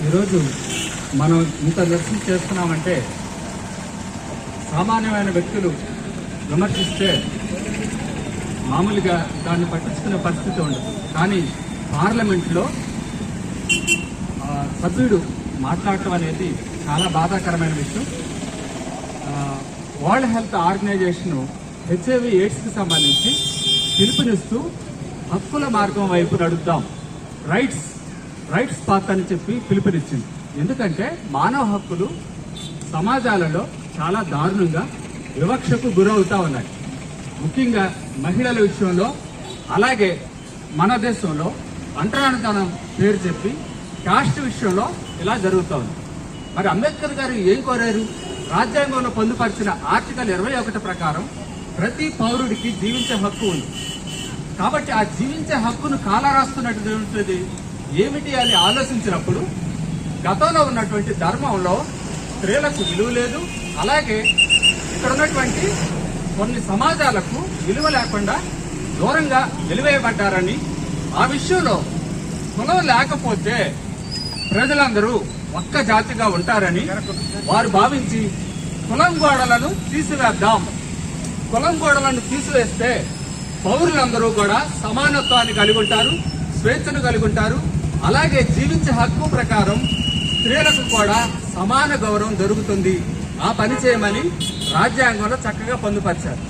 ఈరోజు మనం ఇంత నిరసన చేస్తున్నామంటే సామాన్యమైన వ్యక్తులు విమర్శిస్తే మామూలుగా దాన్ని పట్టించుకునే పరిస్థితి ఉండదు. కానీ పార్లమెంట్లో సభ్యుడు మాట్లాడటం అనేది చాలా బాధాకరమైన విషయం. వరల్డ్ హెల్త్ ఆర్గనైజేషన్ హెచ్ఐవి ఎయిడ్స్కి సంబంధించి పిలుపునిస్తూ హక్కుల మార్గం వైపు నడుద్దాం. రైట్స్ రైట్స్ పాత్ అని చెప్పి పిలుపునిచ్చింది. ఎందుకంటే మానవ హక్కులు సమాజాలలో చాలా దారుణంగా వివక్షకు గురవుతా ఉన్నాయి. ముఖ్యంగా మహిళల విషయంలో అలాగే మన దేశంలో అంటరానితనం పేరు చెప్పి కాస్ట్ విషయంలో ఇలా జరుగుతోంది మరి అంబేద్కర్ గారు ఏం కోరారు? రాజ్యాంగంలో పొందుపరిచిన ఆర్టికల్ ఇరవై ఒకటి ప్రకారం ప్రతి పౌరుడికి జీవించే హక్కు ఉంది. కాబట్టి ఆ జీవించే హక్కును కాలరాస్తున్నటువంటిది ఏమిటి అని ఆలోచించినప్పుడు గతంలో ఉన్నటువంటి ధర్మంలో స్త్రీలకు విలువ లేదు అలాగే ఇక్కడ ఉన్నటువంటి కొన్ని సమాజాలకు విలువ లేకుండా దూరంగా వెలివేయబడ్డారని ఆ విషయంలో కులం లేకపోతే ప్రజలందరూ ఒక్క జాతిగా ఉంటారని వారు భావించి కులం గోడలను తీసివేద్దాం. కులం గోడలను తీసివేస్తే పౌరులందరూ కూడా సమానత్వాన్ని కలిగి ఉంటారు స్వేచ్ఛను కలిగి ఉంటారు అలాగే జీవించే హక్కు ప్రకారం స్త్రీలకు కూడా సమాన గౌరవం దొరుకుతుంది. ఆ పని చేయమని రాజ్యాంగంలో చక్కగా పొందుపరిచారు.